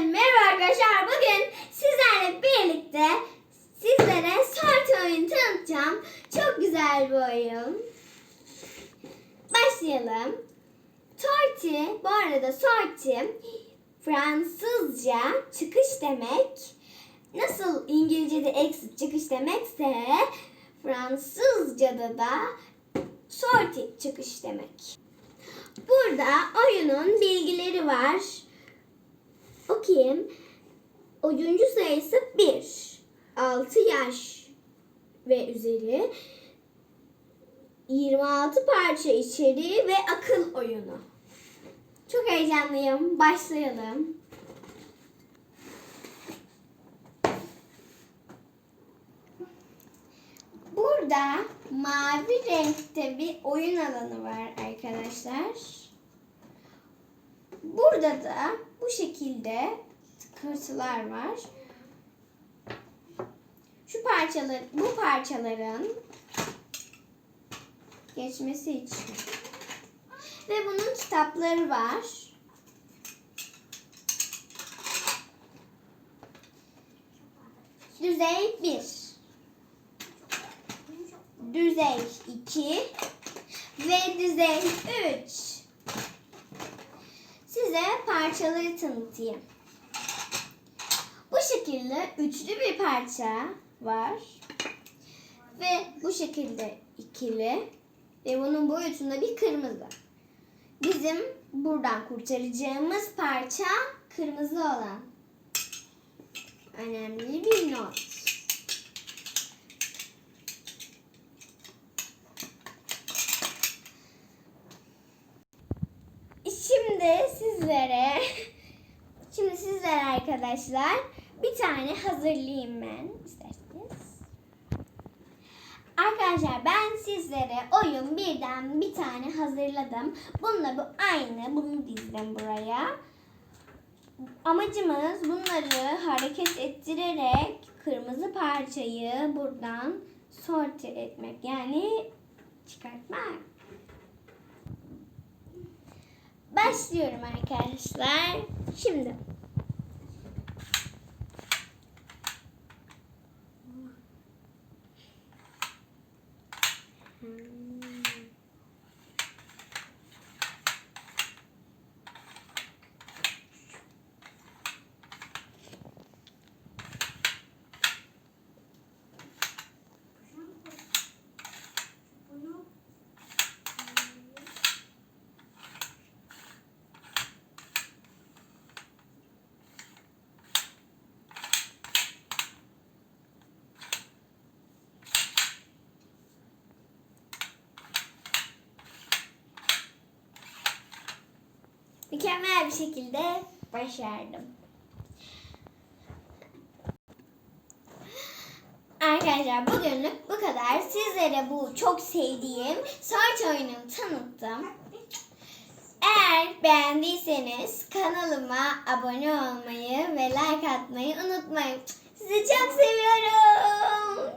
merhaba arkadaşlar. Bugün sizlerle birlikte sizlere Sort oyunu tanıtacağım. Çok güzel bir oyun. Başlayalım. Torti, bu arada sorti Fransızca çıkış demek. Nasıl İngilizce'de exit çıkış demekse Fransızca'da da sorti çıkış demek. Burada oyunun bilgileri var. Okuyayım. Oyuncu sayısı 1. 6 yaş ve üzeri. 26 parça içeriği ve akıl oyunu. Çok heyecanlıyım. Başlayalım. Burada mavi renkte bir oyun alanı var arkadaşlar. Burada da bu şekilde tıkırtılar var. Şu parçalar, bu parçaların geçmesi için. Ve bunun kitapları var. Düzey 1. Düzey 2 ve düzey 3. Size parçaları tanıtayım. Bu şekilde üçlü bir parça var. Ve bu şekilde ikili. Ve bunun boyutunda bir kırmızı. Bizim buradan kurtaracağımız parça kırmızı olan. Önemli bir not. Şimdi sizlere şimdi sizlere arkadaşlar bir tane hazırlayayım ben isterseniz. Arkadaşlar ben sizlere oyun birden bir tane hazırladım. Bununla bu aynı. Bunu dizdim buraya. Amacımız bunları hareket ettirerek kırmızı parçayı buradan sorte etmek. Yani çıkartmak. Başlıyorum arkadaşlar. Şimdi. Mükemmel bir şekilde başardım. Arkadaşlar bugünlük bu kadar. Sizlere bu çok sevdiğim Search oyununu tanıttım. Eğer beğendiyseniz kanalıma abone olmayı ve like atmayı unutmayın. Sizi çok seviyorum.